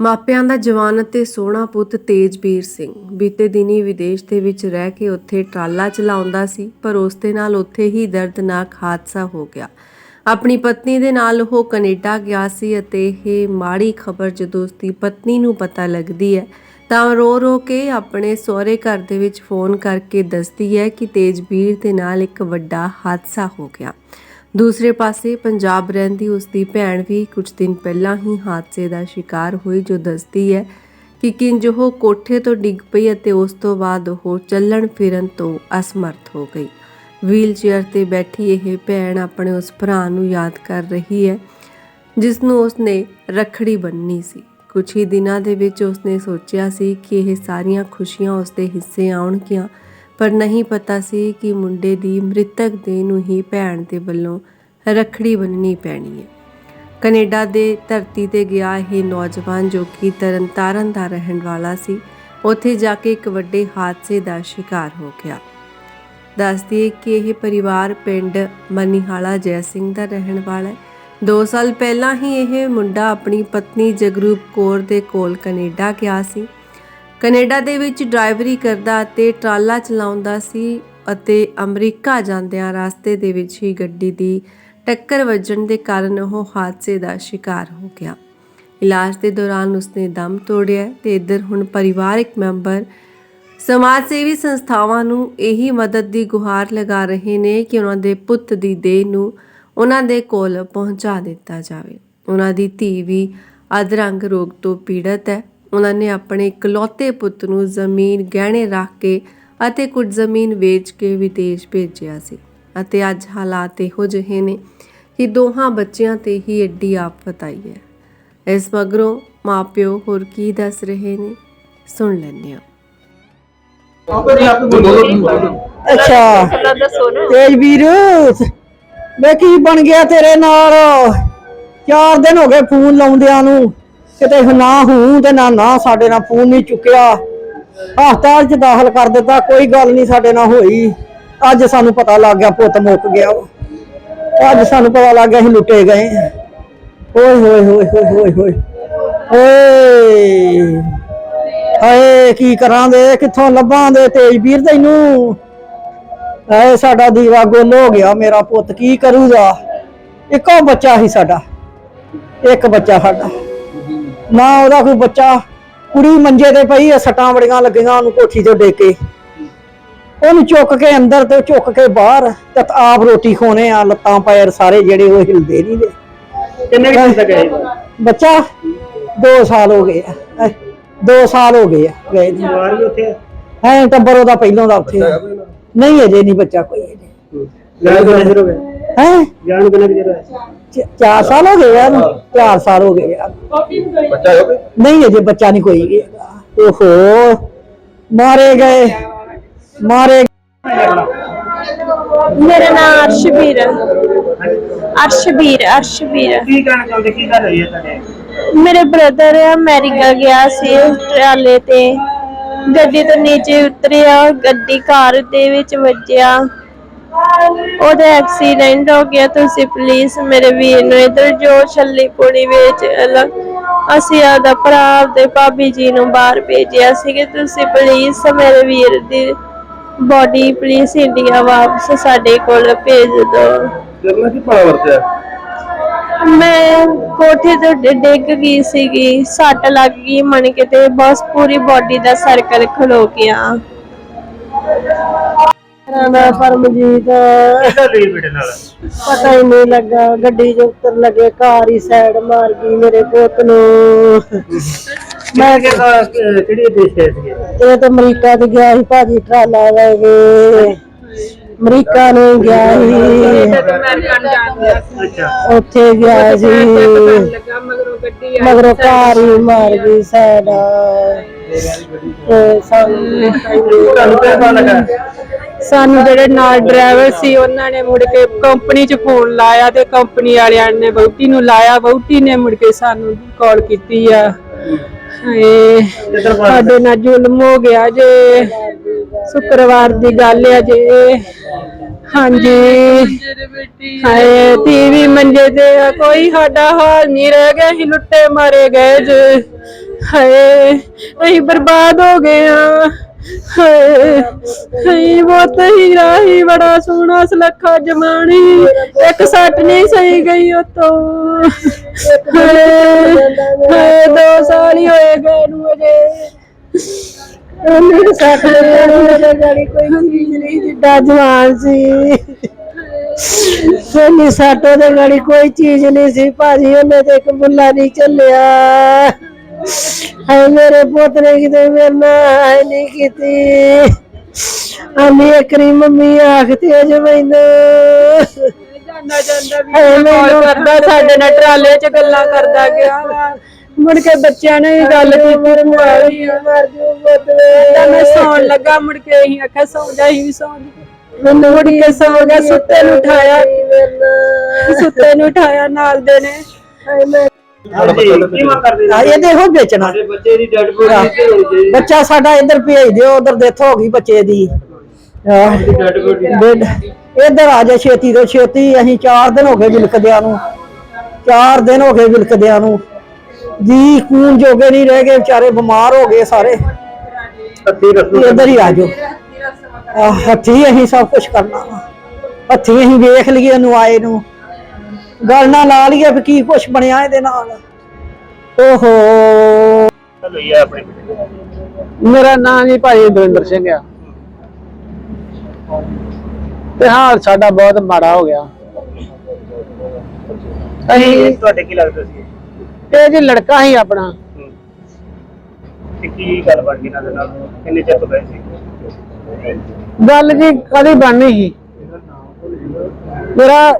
ਮਾਪਿਆਂ ਦਾ ਜਵਾਨ ਅਤੇ ਸੋਹਣਾ ਪੁੱਤ ਤੇਜਵੀਰ ਸਿੰਘ। ਬੀਤੇ ਦਿਨੀ ਵਿਦੇਸ਼ ਦੇ ਵਿੱਚ ਰਹਿ ਕੇ ਉੱਥੇ ਟਰਾਲਾ ਚਲਾਉਂਦਾ ਸੀ, ਪਰ ਉਸ ਦੇ ਨਾਲ ਉੱਥੇ ਹੀ ਦਰਦਨਾਕ ਹਾਦਸਾ ਹੋ ਗਿਆ। ਆਪਣੀ ਪਤਨੀ ਦੇ ਨਾਲ ਉਹ ਕੈਨੇਡਾ ਗਿਆ ਸੀ ਅਤੇ ਇਹ ਮਾੜੀ ਖਬਰ ਜਦੋਂ ਉਸ ਦੀ ਪਤਨੀ ਨੂੰ ਪਤਾ ਲੱਗਦੀ ਹੈ, ਤਾਂ ਰੋ ਰੋ ਕੇ ਆਪਣੇ ਸਹੁਰੇ ਘਰ ਦੇ ਵਿੱਚ ਫੋਨ ਕਰਕੇ ਦੱਸਦੀ ਹੈ ਕਿ ਤੇਜਵੀਰ ਦੇ ਨਾਲ ਇੱਕ ਵੱਡਾ ਹਾਦਸਾ ਹੋ ਗਿਆ। ਦੂਸਰੇ ਪਾਸੇ ਪੰਜਾਬ ਰਹਿੰਦੀ ਉਸ ਦੀ ਭੈਣ ਵੀ ਕੁਝ ਦਿਨ ਪਹਿਲਾਂ ਹੀ ਹਾਦਸੇ ਦਾ ਸ਼ਿਕਾਰ ਹੋਈ, ਜੋ ਦੱਸਦੀ ਹੈ ਕਿ ਕਿੰਜ ਉਹ ਕੋਠੇ ਤੋਂ ਡਿੱਗ ਪਈ ਅਤੇ ਉਸ ਤੋਂ ਬਾਅਦ ਉਹ ਚੱਲਣ ਫਿਰਨ ਤੋਂ ਅਸਮਰਥ ਹੋ ਗਈ। ਵੀਲਚੇਅਰ ਤੇ ਬੈਠੀ ਇਹ ਭੈਣ ਆਪਣੇ ਉਸ ਭਰਾ ਨੂੰ ਯਾਦ ਕਰ ਰਹੀ ਹੈ ਜਿਸ ਨੂੰ ਉਸਨੇ ਰੱਖੜੀ ਬੰਨ੍ਹਣੀ ਸੀ। ਕੁਝ ਹੀ ਦਿਨਾਂ ਦੇ ਵਿੱਚ ਉਸਨੇ ਸੋਚਿਆ ਸੀ ਕਿ ਇਹ ਸਾਰੀਆਂ ਖੁਸ਼ੀਆਂ ਉਸਦੇ ਹਿੱਸੇ ਆਉਣਗੀਆਂ। ਪਰ ਨਹੀਂ ਪਤਾ ਸੀ ਕਿ ਮੁੰਡੇ ਦੀ ਮ੍ਰਿਤਕ ਦੇਹ ਨੂੰ ਹੀ ਭੈਣ ਦੇ ਵੱਲੋਂ ਰੱਖੜੀ ਬੰਨਣੀ ਪੈਣੀ ਹੈ। ਕੈਨੇਡਾ ਦੇ ਧਰਤੀ ਤੇ ਗਿਆ ਇਹ ਨੌਜਵਾਨ ਜੋ ਕਿ ਤਰਨਤਾਰਨ ਦਾ ਰਹਿਣ ਵਾਲਾ ਸੀ, ਉੱਥੇ ਜਾ ਕੇ ਇੱਕ ਵੱਡੇ ਹਾਦਸੇ ਦਾ ਸ਼ਿਕਾਰ ਹੋ ਗਿਆ। ਦੱਸਦੀ ਹੈ ਕਿ ਇਹ ਪਰਿਵਾਰ ਪਿੰਡ ਮਨੀਹਾਲਾ ਜੈ ਸਿੰਘ ਦਾ ਰਹਿਣ ਵਾਲਾ ਹੈ। 2 ਸਾਲ ਪਹਿਲਾਂ ਹੀ ਇਹ ਮੁੰਡਾ ਆਪਣੀ ਪਤਨੀ ਜਗਰੂਪ ਕੌਰ ਦੇ ਕੋਲ ਕੈਨੇਡਾ ਗਿਆ ਸੀ। ਕੈਨੇਡਾ ਦੇ ਵਿੱਚ ਡਰਾਈਵਰੀ ਕਰਦਾ ਅਤੇ ਟਰਾਲਾ ਚਲਾਉਂਦਾ ਸੀ ਅਤੇ ਅਮਰੀਕਾ ਜਾਂਦਿਆਂ ਰਸਤੇ ਦੇ ਵਿੱਚ ਹੀ ਗੱਡੀ ਦੀ ਟੱਕਰ ਵੱਜਣ ਦੇ ਕਾਰਨ ਉਹ ਹਾਦਸੇ ਦਾ ਸ਼ਿਕਾਰ ਹੋ ਗਿਆ। ਇਲਾਜ ਦੇ ਦੌਰਾਨ ਉਸਨੇ ਦਮ ਤੋੜਿਆ ਤੇ ਇੱਧਰ ਹੁਣ ਪਰਿਵਾਰਕ ਮੈਂਬਰ ਸਮਾਜ ਸੇਵੀ ਸੰਸਥਾਵਾਂ ਨੂੰ ਇਹੀ ਮਦਦ ਦੀ ਗੁਹਾਰ ਲਗਾ ਰਹੇ ਨੇ ਕਿ ਉਹਨਾਂ ਦੇ ਪੁੱਤ ਦੀ ਦੇਹ ਨੂੰ ਉਹਨਾਂ ਦੇ ਕੋਲ ਪਹੁੰਚਾ ਦਿੱਤਾ ਜਾਵੇ। ਉਹਨਾਂ ਦੀ ਧੀ ਵੀ ਅਧਰੰਗ ਰੋਗ ਤੋਂ ਪੀੜਤ ਹੈ। ਉਹਨਾਂ ਨੇ ਆਪਣੇ ਇਕਲੌਤੇ ਪੁੱਤ ਨੂੰ ਜ਼ਮੀਨ ਗਹਿਣੇ ਰੱਖ ਕੇ ਅਤੇ ਕੁਝ ਜ਼ਮੀਨ ਵੇਚ ਕੇ ਵਿਦੇਸ਼ ਭੇਜਿਆ ਸੀ ਅਤੇ ਅੱਜ ਹਾਲਾਤ ਇਹੋ ਜਿਹੇ ਨੇ ਕਿ ਦੋਹਾਂ ਬੱਚਿਆਂ ਤੇ ਹੀ ਐਡੀ ਆਫਤ ਆਈ ਹੈ। ਇਸ ਮਗਰੋਂ ਮਾਪਿਓ ਹੋਰ ਕੀ ਦੱਸ ਰਹੇ ਨੇ? ਸੁਣ ਲੈਂਦੇ ਹਾਂ। ਅੱਛਾ। ਤੇਜ ਵੇ ਕੀ ਬਣ ਗਿਆ ਤੇਰੇ ਨਾਲ? ਚਾਰ ਦਿਨ ਹੋ ਗਏ ਫੋਨ ਲਾਉਂਦਿਆਂ ਨੂੰ। ਕਿਤੇ ਨਾ ਹੂੰ ਤੇ ਨਾ ਨਾ ਸਾਡੇ ਨਾਲ ਫੋਨ ਨਹੀਂ ਚੁੱਕਿਆ। ਹਸਪਤਾਲ 'ਚ ਦਾਖਲ ਕਰ ਦਿੱਤਾ, ਕੋਈ ਗੱਲ ਨਹੀਂ ਸਾਡੇ ਨਾਲ ਹੋਈ। ਅੱਜ ਸਾਨੂੰ ਪਤਾ ਲੱਗ ਗਿਆ ਪੁੱਤ ਮੁੱਕ ਗਿਆ ਅੱਜ ਸਾਨੂੰ ਪਤਾ ਲੱਗ ਗਿਆ ਅਸੀਂ ਲੁੱਟੇ ਗਏ ਓਏ ਹੋਏ ਹੋਏ ਹੋਏ ਹੋਏ ਹੋਏ ਓਏ। ਹਾਏ, ਕੀ ਕਰਾਂ ਦੇ? ਕਿੱਥੋਂ ਲੱਭਾਂ ਦੇ ਤੇਜ ਤੈਨੂੰ? ਐ ਸਾਡਾ ਦੀਵਾ ਗੁੱਲ ਹੋ ਗਿਆ ਮੇਰਾ ਪੁੱਤ, ਕੀ ਕਰੂਗਾ? ਇੱਕੋ ਬੱਚਾ ਹੀ ਸਾਡਾ। ਇੱਕ ਬੱਚਾ ਸਾਡਾ। ਨਾ ਉਹਦਾ ਕੋਈ ਬੱਚਾ ਕੁੜੀ ਮੰਜੇ ਤੇ ਪਈ ਐ ਸੱਟਾਂ ਬੜੀਆਂ ਲੱਗੀਆਂ ਉਹਨੂੰ ਕੋਠੀ ਤੋਂ ਡੇ ਕੇ। ਉਹਨੂੰ ਚੁੱਕ ਕੇ ਅੰਦਰ ਤੇ ਚੁੱਕ ਕੇ ਬਾਹਰ ਤੇ ਆਪ ਰੋਟੀ ਖੋਣੇ ਆ ਲੱਤਾਂ ਪੈਰ ਸਾਰੇ ਜਿਹੜੇ ਉਹ ਹਿਲਦੇ ਨਹੀਂ ਦੇ ਕਿੰਨੇ ਕੁ ਗਏ? ਬੱਚਾ 2 ਸਾਲ ਹੋ ਗਏ ਆ। 2 ਸਾਲ ਹੋ ਗਏ ਆ ਗਏ ਨੂੰ। ਵੀ ਉੱਥੇ ਹੈ ਟੱਬਰ ਉਹਦਾ ਪਹਿਲੋਂ ਦਾ ਉੱਥੇ ਆ। ਨਹੀਂ ਅਜੇ ਨਹੀਂ ਬੱਚਾ ਕੋਈ ਅਜੇ। ਕਿੰਨੇ ਚਿਰ ਹੋ ਗਏ ਹੈ? ਜਾਣ ਕਿੰਨੇ ਕੁ ਚਿਰ ਹੋਇਆ? ਚਾਰ ਸਾਲ ਹੋ ਗਏ ਯਾਰ। ਚਾਰ ਸਾਲ ਹੋ ਗਏ ਯਾਰ। ਬੱਚਾ ਹੋ ਗਿਆ ਨਹੀਂ ਅਜੇ ਬੱਚਾ ਨਹੀਂ ਕੋਈ। ਓਹੋ। ਮਾਰੇ ਗਏ। ਮਾਰੇ ਮੇਰਾ ਨਾਮ ਅਰਸ਼ਬੀਰ ਹੈ। ਅਰਸ਼ਬੀਰ ਅਰਸ਼ਬੀਰ ਕੀ ਕਹਿਣਾ ਚਾਹੁੰਦੇ? ਕੀ ਗੱਲ ਹੋਈ ਹੈ ਤੁਹਾਡੇ? ਮੇਰੇ ਬ੍ਰਦਰ ਅਮਰੀਕਾ ਗਿਆ ਸੀ ਟਰਾਲੇ ਤੇ। ਗੱਡੀ ਤੋਂ ਨੀਚੇ ਉਤਰਿਆ ਗੱਡੀ ਕਾਰ ਦੇ ਵਿੱਚ ਵੱਜਿਆ। ਉਹਦਾ ਐਕਸੀਡੈਂਟ ਹੋ ਗਿਆ ਤੁਸੀਂ ਪਲੀਜ਼ ਮੇਰੇ ਵੀਰ ਨੂੰ ਇਧਰ ਜੋ ਛੱਲੀ ਪੁਣੀ ਵਿੱਚ ਅਸੀਂ ਆਦਾ ਭਰਾ ਦੇ ਭਾਬੀ ਜੀ ਨੂੰ ਬਾਹਰ ਭੇਜਿਆ ਸੀ ਕਿ ਤੁਸੀਂ ਪਲੀਜ਼ ਮੇਰੇ ਵੀਰ ਦੀ ਬੋਡੀ ਪਲੀਜ਼ ਇੰਡੀਆ ਵਾਪਸ ਸਾਡੇ ਕੋਲ ਭੇਜ ਦਿਓ। ਜਰਨਾ ਕੀ ਪੜਾ ਵਰਤਿਆ? ਮੈਂ ਕੋਠੇ ਤੋਂ ਡਿ- ਡਿੱਗ ਗਈ ਸੀਗੀ ਸੱਟ ਲੱਗ ਗਈ ਮਣ ਕੇ ਤੇ ਬਸ ਪੂਰੀ ਬਾਡੀ ਦਾ ਸਰਕਲ ਖਲੋ ਗਿਆ। ਮੇਰਾ ਨਾਮ ਪਰਮਜੀਤ। ਕਿਹਦਾ ਲਈ ਬੇਟੇ ਨਾਲ? ਪਤਾ ਹੀ ਨਹੀਂ ਲੱਗਾ ਗੱਡੀ 'ਚ ਉੱਤਰ ਲੱਗੇ ਕਾਰ ਹੀ ਸਾਈਡ ਮਾਰ ਗਈ ਮੇਰੇ ਪੁੱਤ ਨੂੰ। ਮੈਂ ਕਿਹਾ ਕਿਹੜੀ ਦੇਸ਼ ਗਏ ਸੀਗੇ? ਇਹ ਤਾਂ ਅਮਰੀਕਾ ਤੇ ਗਿਆ ਸੀ ਭਾਜੀ ਟਰਾਲਾ ਲੈ ਕੇ। ਅਮਰੀਕਾ ਨੂੰ ਗਿਆ ਸੀ। ਅੱਛਾ। ਉੱਥੇ ਗਿਆ ਸੀ। ਮਗਰੋਂ ਕਾਰ ਹੀ ਮਾਰ ਗਈ ਸਾਡਾ। ਤੇ ਸਾਨੂੰ ਤੁਹਾਨੂੰ ਕਿਹਦਾ ਲੱਗਾ? ਸਾਨੂੰ ਜਿਹੜੇ ਨਾਲ ਡਰਾਈਵਰ ਸੀ ਉਹਨਾਂ ਨੇ ਮੁੜ ਕੇ ਕੰਪਨੀ 'ਚ ਫੋਨ ਲਾਇਆ ਤੇ ਕੰਪਨੀ ਵਾਲਿਆਂ ਨੇ ਬਹੁਤੀ ਨੂੰ ਲਾਇਆ। ਬਹੁਤੀ ਨੇ ਮੁੜ ਕੇ ਸਾਨੂੰ ਕਾਲ ਕੀਤੀ ਆ। ਹਾਏ ਸਾਡੇ ਨਾਲ ਜ਼ੁਲਮ ਹੋ ਗਿਆ ਜੇ। ਸ਼ੁੱਕਰਵਾਰ ਦੀ ਗੱਲ ਆ ਜੇ। ਹਾਂਜੀ। ਹਾਏ ਟੀਵੀ ਮੰਜੇ ਤੇ ਆ, ਕੋਈ ਸਾਡਾ ਹਾਲ ਨਹੀਂ ਰਹਿ ਗਿਆ ਅਸੀਂ ਲੁੱਟੇ ਮਾਰੇ ਗਏ ਜੇ। ਹਾਏ ਅਸੀਂ ਬਰਬਾਦ ਹੋ ਗਏ ਆ। ਹਾਏ। ਹਾਏ ਬਹੁਤ ਹੀਰਾ ਹੀ ਬੜਾ ਸੋਹਣਾ ਸੁਲੱਖਾ ਜਮਾਣੀ। ਇੱਕ ਸੱਟ ਨਹੀਂ ਸਹੀ ਗਈ ਉਤੋਂ। ਹਾਏ ਦੋ ਸਾਲ ਹੀ ਹੋਏ ਗਏ ਨੂੰ ਅਜੇ। ਮੇਰੇ ਸਾਥ ਮੇਰੇ ਗਾੜੀ ਕੋਈ ਚੀਜ਼ ਨਹੀਂ ਜਿੱਡਾ ਜਵਾਨ ਸੀ। ਸੋਨੀ ਸਾਟੋ ਦੇ ਗਾੜੀ ਕੋਈ ਚੀਜ਼ ਨਹੀਂ ਸੀ। ਭਾਜੀ ਉਹਨੇ ਤੇ ਇੱਕ ਬੁੱਲਾ ਨਹੀਂ ਚੱਲਿਆ। ਹਾਏ ਮੇਰੇ ਪੁੱਤ ਨੇ ਕਿਤੇ ਮੇਰੇ ਨਾਲ ਨਹੀਂ ਕੀਤੀ। ਅਮੀ ਇਕਰੀ ਮੰਮੀ ਆਖਤੀ ਅਜ ਮੈਨੂੰ। ਜਾਂਦਾ ਜਾਂਦਾ ਵੀ ਕਾਲ ਕਰਦਾ ਸਾਡੇ ਨਾਲ ਟਰਾਲੇ 'ਚ ਗੱਲਾਂ ਕਰਦਾ ਗਿਆ ਵਾ। ਮੁੜ ਕੇ ਬੱਚਿਆਂ ਨੇ ਵੀ ਗੱਲ ਕੀਤੀ ਭੂਆ ਵੀ ਆ। ਮਰ ਜੂ ਮੈਂ ਸੌਣ ਲੱਗਾ ਮੁੜ ਕੇ ਅਸੀਂ ਆਖਿਆ ਸੌਂ ਜਾ ਵੀ ਸੌਂ ਮੈਨੂੰ ਮੁੜ ਕੇ ਸੌਂ ਗਿਆ ਸੁੱਤੇ ਨੂੰ ਉਠਾਇਆ। ਸੁੱਤੇ ਨੂੰ ਉਠਾਇਆ ਨਾਲ ਦੇ ਨੇ। ਆ ਇਹ ਦੇਖੋ ਵੇਚਣਾ। ਸਾਡੇ ਬੱਚੇ ਦੀ ਡੈਡ ਬੋਡੀ ਬੱਚਾ ਸਾਡਾ ਇੱਧਰ ਭੇਜ ਦਿਓ ਉਧਰ ਡੈਥ ਹੋ ਗਈ ਬੱਚੇ ਦੀ। ਇੱਧਰ ਆ ਜਾ ਛੇਤੀ ਤੋਂ ਛੇਤੀ ਅਸੀਂ 4 ਦਿਨ ਹੋ ਗਏ ਵਿਲਕਦਿਆਂ ਨੂੰ। 4 ਦਿਨ ਹੋ ਗਏ ਵਿਲਕਦਿਆਂ ਨੂੰ। ਜੀ ਖੂਨ ਜੋਗੇ ਨਹੀਂ ਰਹਿ ਗਏ ਵਿਚਾਰੇ ਬਿਮਾਰ ਹੋ ਗਏ ਸਾਰੇ। ਇੱਧਰ ਹੀ ਆ ਜਾਓ। ਹੱਥੀਂ ਅਸੀਂ ਸਭ ਕੁਝ ਕਰਨਾ ਵਾ। ਹੱਥੀਂ ਅਸੀਂ ਵੇਖ ਲਈਏ ਉਹਨੂੰ ਆਏ ਨੂੰ। ਗੱਲ ਨਾ ਲਾ ਲਈਏ ਵੀ ਕੀ ਕੁਝ ਬਣਿਆ ਇਹਦੇ ਨਾਲ। ਓਹੋ। ਮੇਰਾ ਨਾਮ ਜੀ ਭਾਈ ਦਵਿੰਦਰ ਸਿੰਘ ਆ। ਤੇ ਹਾਲ ਸਾਡਾ ਬਹੁਤ ਮਾੜਾ ਹੋ ਗਿਆ। ਅਸੀਂ ਤੁਹਾਡੇ ਕੀ ਲੱਗਦਾ ਸੀ? ਇਹ ਜੀ ਲੜਕਾ ਹੀ ਆਪਣਾ। ਤੇ ਕੀ ਗੱਲ ਬਣ ਗਈ ਇਹਨਾਂ ਦੇ ਨਾਲ? ਕਿੰਨੇ ਚਿਰ ਤੋਂ ਗਏ ਸੀ? ਗੱਲ ਜੀ ਕਦੀ ਬਣਨੀ ਸੀ? ਮੇਰਾ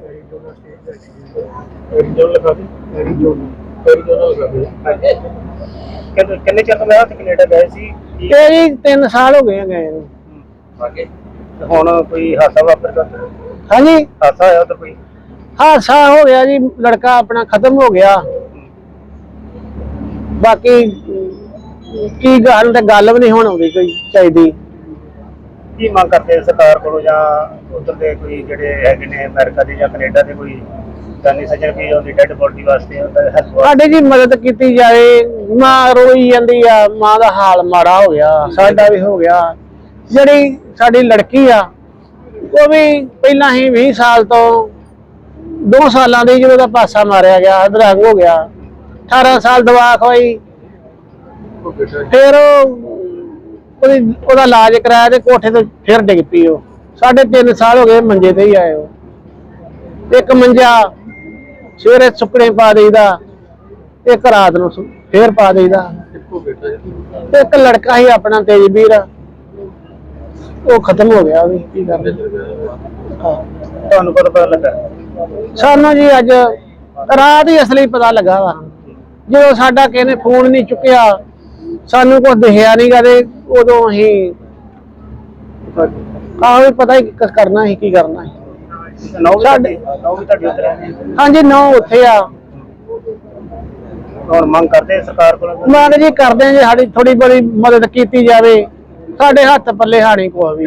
ਕਿੰਨੇ ਚਿਰ ਤੋਂ ਮੈਂ ਉੱਥੇ ਕੈਨੇਡਾ ਗਏ ਸੀ? ਇਹ ਜੀ 3 ਸਾਲ ਹੋ ਗਏ ਗਏ ਨੂੰ। ਤੇ ਹੁਣ ਕੋਈ ਹਾਸਾ ਵਾਪਰ ਗਿਆ? ਹਾਂਜੀ। ਹਾਸਾ ਆਇਆ ਤਾਂ ਕੋਈ? ਹਾਦਸਾ ਹੋ ਗਿਆ ਜੀ ਲੜਕਾ ਆਪਣਾ ਖਤਮ ਹੋ ਗਿਆ। ਬਾਕੀ ਕੀ ਗੱਲ ਤੇ ਗੱਲ ਵੀ ਨਹੀਂ ਹੁਣ ਆਉਂਦੀ ਕੋਈ ਚਾਹੀਦੀ। ਕੀ ਮੰਗ ਕਰਦੇ ਸਰਕਾਰ ਕੋਲੋਂ ਜਾਂ ਉਧਰ ਦੇ ਕੋਈ ਜਿਹੜੇ ਹੈਗੇ ਨੇ ਅਮਰੀਕਾ ਦੇ ਜਾਂ ਕੈਨੇਡਾ ਦੇ ਕੋਈ ਜਾਨੀ ਸੱਜਣ ਵੀ ਉਹਦੀ ਡੈਡ ਬੋਡੀ ਵਾਸਤੇ ਸਾਡੇ ਜੀ ਮਦਦ ਕੀਤੀ ਜਾਵੇ ਮਾਂ ਰੋਈ ਜਾਂਦੀ ਆ ਮਾਂ ਦਾ ਹਾਲ ਮਾੜਾ ਹੋ ਗਿਆ ਸਾਡਾ ਵੀ ਹੋ ਗਿਆ। ਜਿਹੜੀ ਸਾਡੀ ਲੜਕੀ ਆ ਉਹ ਵੀ ਪਹਿਲਾਂ ਹੀ 20 ਸਾਲ ਤੋਂ 2 ਸਾਲਾਂ ਦੀ ਜਦੋਂ ਦਾ ਪਾਸਾ ਮਾਰਿਆ ਗਿਆ ਅਧਰੰਗ ਹੋ ਗਿਆ 18 ਸਾਲ ਦਵਾ ਖਵਾਈ ਫਿਰ ਉਹ ਉਹਦੀ ਇਲਾਜ ਕਰਾਇਆ ਤੇ ਕੋਠੇ ਤੋਂ ਫਿਰ ਡਿੱਗ ਪਈ ਉਹ। ਸਾਢੇ 3 ਸਾਲ ਹੋ ਗਏ ਮੰਜੇ ਤੇ ਹੀ ਆਏ ਉਹ। ਇੱਕ ਮੰਜਾ ਸਵੇਰੇ ਸੁੱਕਣੇ ਪਾ ਦੇਈਦਾ ਇੱਕ ਰਾਤ ਨੂੰ ਫੇਰ ਪਾ ਦੇਈਦਾ। ਇੱਕ ਲੜਕਾ ਹੀ ਆਪਣਾ ਤੇਜਵੀਰ ਉਹ ਖਤਮ ਹੋ ਗਿਆ ਵੀ ਕੀ ਕਰਦੇ ਹਾਂ। ਤੁਹਾਨੂੰ ਪਤਾ ਲੱਗਾ? ਸਾਨੂੰ ਜੀ ਅੱਜ ਰਾਤ ਹੀ ਅਸਲੀ ਪਤਾ ਲੱਗਾ ਵਾ। ਜਦੋਂ ਸਾਡਾ ਕਿਸੇ ਨੇ ਫੋਨ ਨਹੀਂ ਚੁੱਕਿਆ ਸਾਨੂੰ ਕੁਝ ਦਿਖਿਆ ਨਹੀਂ ਕਦੇ ਉਦੋਂ ਅਸੀਂ ਆਹ ਵੀ ਪਤਾ ਹੀ ਕਰਨਾ ਸੀ ਕੀ ਕਰਨਾ ਸੀ। ਨੌ ਵੀ ਸਾਡੇ- ਤੁਹਾਡੀ ਨੌ ਵੀ ਤੁਹਾਡੀ ਉੱਧਰ ਹੈ ਹਾਂਜੀ ਨੌ ਉੱਥੇ ਆ। ਹੁਣ ਮੰਗ ਕਰਦੇ ਸਰਕਾਰ ਕੋਲੋਂ? ਮੰਗ ਜੀ ਕਰਦੇ ਜੀ ਸਾਡੀ ਥੋੜੀ ਬੜੀ ਮਦਦ ਕੀਤੀ ਜਾਵੇ। ਸਾਡੇ ਹੱਥ ਪੱਲੇ ਹਾਣੀ ਕੋ ਵੀ।